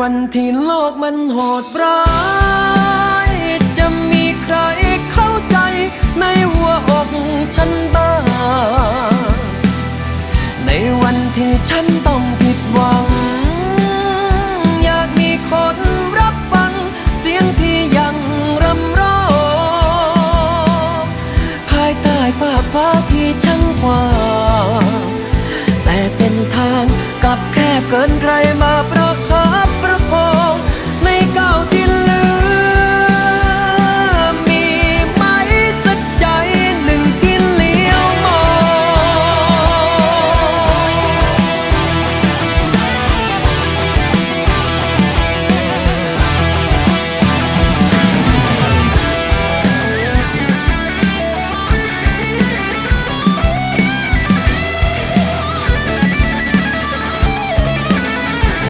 วันที่โลกมันโหดร้าย จะมีใครเข้าใจในหัวอกฉันบ้าง ในวันที่ฉันต้องผิดหวัง อยากมีคนรับฟัง เสียงที่ยังรำร้องภายใต้ฝ่าฟ้าที่ช่างกว้างแต่เส้นทางกลับแคบเกินใครมา